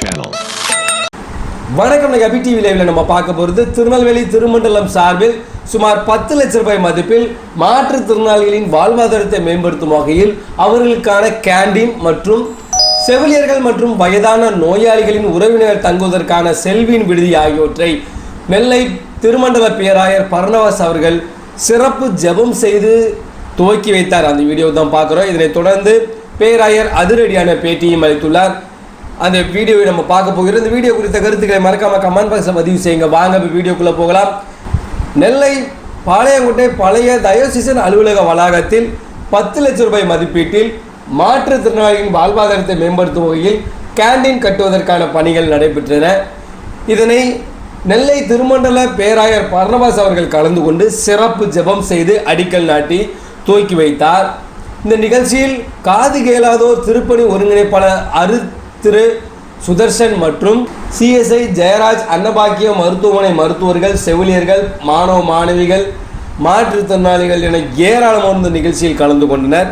channel. வணக்கம் இன்னைக்கு அபி TV லைவ்ல நம்ம பார்க்க போகிறது திருநெல்வேலி திருமண்டலம் சார்பில் சுமார் பத்து லட்ச ரூபாய் மதிப்பில் மாற்றுத்திறனாளிகளின் வாழ்வாதாரத்தை மேம்படுத்தும் வகையில் அவர்களுக்கான கேண்டீன் மற்றும் செவிலியர்கள் மற்றும் வயதான நோயாளிகளின் உறவினர் தங்குவதற்கான செல்வியின் விடுதி ஆகியவற்றை நெல்லை திருமண்டல பேராயர் பர்ணவாஸ் அவர்கள் சிறப்பு ஜெபம் செய்து துவக்கி வைத்தார். அந்த வீடியோ தான் பார்க்குறோம். இதனைத் தொடர்ந்து பேராயர் அதிரடியான பேட்டியும் அளித்துள்ளார். அந்த வீடியோவை நம்ம பார்க்க போகிறோம். இந்த வீடியோ குறித்த கருத்துக்களை மறக்காம கமெண்ட் பாக்ஸில் பதிவு செய்யுங்க. வாங்க இப்போ வீடியோக்குள்ளே போகலாம். நெல்லை பாளையங்கோட்டை பழைய தயோசிசன் அலுவலக வளாகத்தில் பத்து லட்சம் ரூபாய் மதிப்பீட்டில் மாற்றுத்திறனாளிகளின் வாழ்வாதாரத்தை மேம்படுத்தும் வகையில் கேண்டீன் கட்டுவதற்கான பணிகள் நடைபெற்றன. இதனை நெல்லை திருமண்டல பேராயர் பர்ணவாஸ் அவர்கள் கலந்து கொண்டு சிறப்பு ஜெபம் செய்து அடிக்கல் நாட்டி துவக்கி வைத்தார். இந்த நிகழ்ச்சியில் காது கேளாதோர் திருப்பணி ஒருங்கிணைப்பாளர் அரு திரு சுதர்ஷன் மற்றும் சிஎஸ்ஐ ஜெயராஜ் அன்னபாக்கிய மருத்துவமனை மருத்துவர்கள் செவிலியர்கள் மாணவ மாணவிகள் மாற்றுத்திறனாளிகள் என ஏராளமான நிகழ்ச்சியில் கலந்து கொண்டனர்.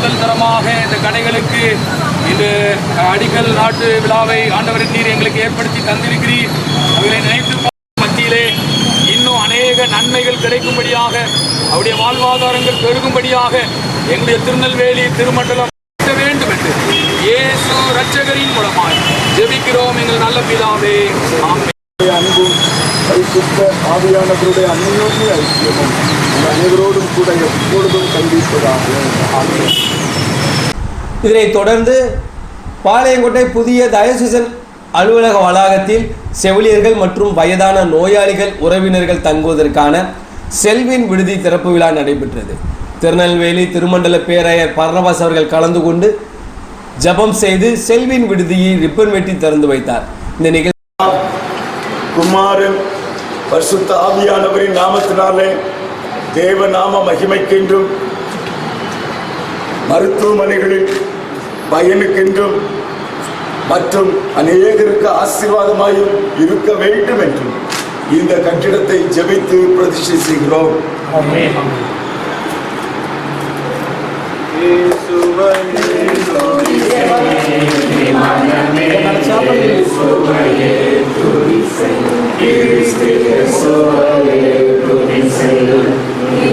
முதல் தரமாக இந்த கடைகளுக்கு இந்த அடிக்கல் நாட்டு விழாவை ஆண்டவரின் நீர் எங்களுக்கு ஏற்படுத்தி தந்திருக்கிறீர். அவர்களை நினைத்து மத்தியிலே இன்னும் அநேக நன்மைகள் கிடைக்கும்படியாக அவருடைய வாழ்வாதாரங்கள் பெருகும்படியாக எங்களுடைய திருநெல்வேலி திருமண்டலம் வேண்டும் என்று இயேசு ரட்சகரின் மூலமாய் ஜெபிக்கிறோம் எங்கள் நல்ல பிதாவே. அன்பும் பரிசுத்த ஆவியானவருடைய அந்நியோன்ய ஐக்கியமும் அனைவரோடும் கூட எப்பொழுதும் இதனைத் தொடர்ந்து பாளையங்கோட்டை புதிய தயசிசன் அலுவலக வளாகத்தில் செவிலியர்கள் மற்றும் வயதான நோயாளிகள் உறவினர்கள் தங்குவதற்கான செல்வின் விடுதி திறப்பு விழா நடைபெற்றது. திருநெல்வேலி திருமண்டல பேராயர் பரணவாஸ் அவர்கள் கலந்து கொண்டு ஜெபம் செய்து செல்வின் விடுதியை ரிப்பன் வெட்டி திறந்து வைத்தார். இந்த நிகழ்ச்சி குமாரன் பரிசுத்த ஆவியானவரின் நாமத்தினாலே தேவ நாம மகிமைக்கென்றும். மருத்துவமனைகளில் பயனுக்கென்றும் மற்றும் அநேகருக்கு ஆசீர்வாதமாயும் இருக்க வேண்டும் என்றும் இந்த கட்டிடத்தை ஜெபித்து பிரதிஷ்டை செய்கிறோம்.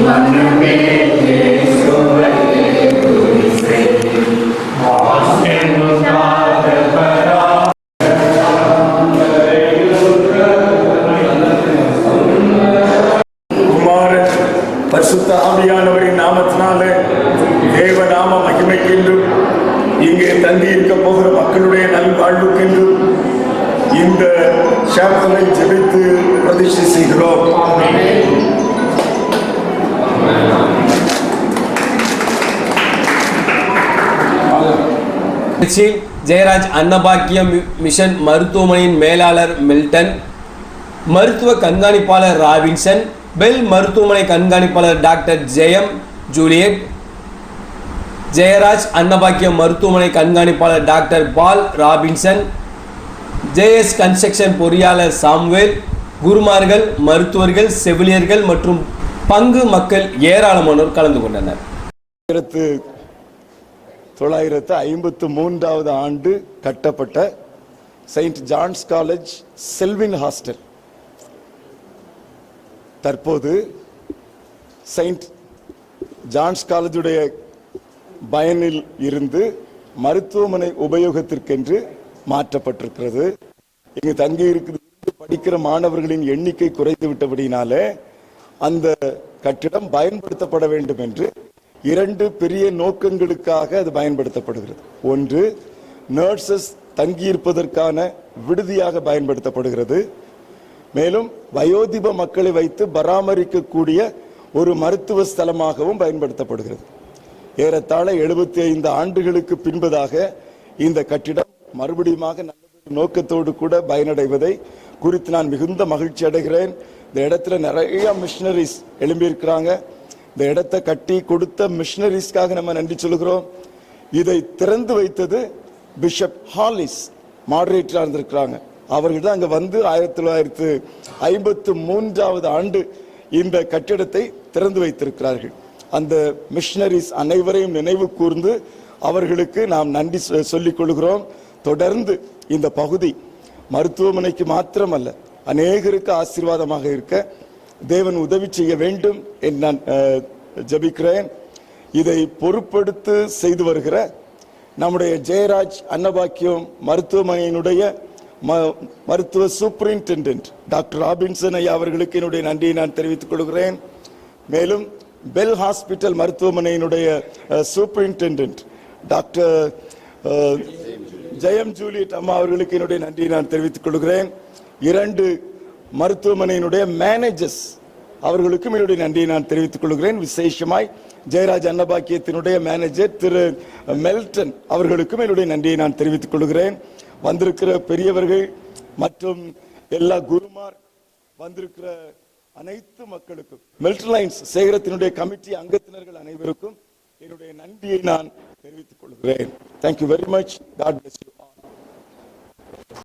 மனமே ஒற்றுமைக்கென்றும் இங்கே தங்கி போகிற மக்களுடைய நல்வாழ்வுக்கென்றும் இந்த சாப்டரை ஜெபித்து பிரதிஷ்டை செய்கிறோம். திருச்சியில் ஜெயராஜ் அன்னபாக்கிய மிஷன் மருத்துவமனையின் மேலாளர் மில்டன் மருத்துவ கண்காணிப்பாளர் ராபின்சன் பெல் மருத்துவமனை கண்காணிப்பாளர் டாக்டர் ஜெயம் ஜூலியட் ஜெயராஜ் அன்னபாக்கியம் மருத்துவமனை கண்காணிப்பாளர் doctor Paul Robinson JS construction பொறியாளர் சாம்வேல் குருமார்கள் மருத்துவர்கள் செவிலியர்கள் மற்றும் பங்கு மக்கள் ஏராளமானோர் கலந்து கொண்டனர். ஆயிரத்து தொள்ளாயிரத்து ஐம்பத்து மூன்றாவது ஆண்டு கட்டப்பட்ட Saint John's college Selvin hostel. தற்போது செயின்ட் ஜான்ஸ் காலேஜுடைய பயனில் இருந்து மருத்துவமனை உபயோகத்திற்கென்று மாற்றப்பட்டிருக்கிறது. இங்கு தங்கி இருக்கிறது படிக்கிற மாணவர்களின் எண்ணிக்கை குறைந்து விட்டபடினாலே அந்த கட்டிடம் பயன்படுத்தப்பட வேண்டும் என்று இரண்டு பெரிய நோக்கங்களுக்காக அது பயன்படுத்தப்படுகிறது. ஒன்று நர்சஸ் தங்கியிருப்பதற்கான விடுதியாக பயன்படுத்தப்படுகிறது. மேலும் வயோதிப மக்களை வைத்து பராமரிக்கக்கூடிய ஒரு மருத்துவ ஸ்தலமாகவும் பயன்படுத்தப்படுகிறது. ஏறத்தாழ எழுபத்தி ஐந்து ஆண்டுகளுக்கு பின்பதாக இந்த கட்டிடம் மறுபடியுமாக நோக்கத்தோடு கூட பயனடைவதை குறித்து நான் மிகுந்த மகிழ்ச்சி அடைகிறேன். இந்த இடத்துல நிறைய மிஷினரிஸ் எழும்பியிருக்கிறாங்க. இந்த இடத்தை கட்டி கொடுத்த மிஷினரிஸ்க்காக நம்ம நன்றி சொல்கிறோம். இதை திறந்து வைத்தது பிஷப் ஹாலிஸ் மாடரேட்டராக இருந்திருக்கிறாங்க. அவர்கள் தான் அங்கே வந்து ஆயிரத்தி தொள்ளாயிரத்து ஐம்பத்து மூன்றாவது ஆண்டு இந்த கட்டிடத்தை திறந்து வைத்திருக்கிறார்கள். அந்த மிஷனரிஸ் அனைவரையும் நினைவு கூர்ந்து அவர்களுக்கு நாம் நன்றி சொ- சொல்லிக் கொள்கிறோம். தொடர்ந்து இந்த பகுதி மருத்துவமனைக்கு மாத்திரமல்ல அநேகருக்கு ஆசீர்வாதமாக இருக்க தேவன் உதவி செய்ய வேண்டும் என்று நான் ஜபிக்கிறேன் ஜெபிக்கிறேன். இதை பொறுப்படுத்து செய்து வருகிற நம்முடைய ஜெயராஜ் அன்னபாக்கியம் மருத்துவமனையினுடைய ம- மருத்துவ சூப்பரிண்டென்டென்ட் டாக்டர் ராபின்சன் ஐயா அவர்களுக்கு என்னுடைய நன்றியை நான் தெரிவித்துக் கொள்கிறேன். மேலும் பெல் ஹாஸ்பிட்டல் மருத்துவமனையினுடைய சூப்பரிண்டென்டென்ட் டாக்டர் ஜெயம் ஜூலியட் அம்மா அவர்களுக்கு என்னுடைய நன்றியை நான் தெரிவித்துக் கொள்கிறேன். இரண்டு மருத்துவமனையினுடைய மேனேஜர்ஸ் அவர்களுக்கும் என்னுடைய நன்றியை நான் தெரிவித்துக் கொள்கிறேன். விசேஷமாய் ஜெயராஜ் அன்னபாக்கியத்தினுடைய மேனேஜர் திரு மெல்டன் அவர்களுக்கும் என்னுடைய நன்றியை நான் தெரிவித்துக் கொள்கிறேன். வந்திருக்கிற பெரியவர்கள் மற்றும் எல்லா குருமார் வந்திருக்கிற அனைத்து மக்களுக்கும் மெல்ட் லைன்ஸ் சேகரத்தினுடைய கமிட்டி அங்கத்தினர்கள் அனைவருக்கும் என்னுடைய நன்றியை நான் தெரிவித்துக் கொள்கிறேன். Thank you very much God bless you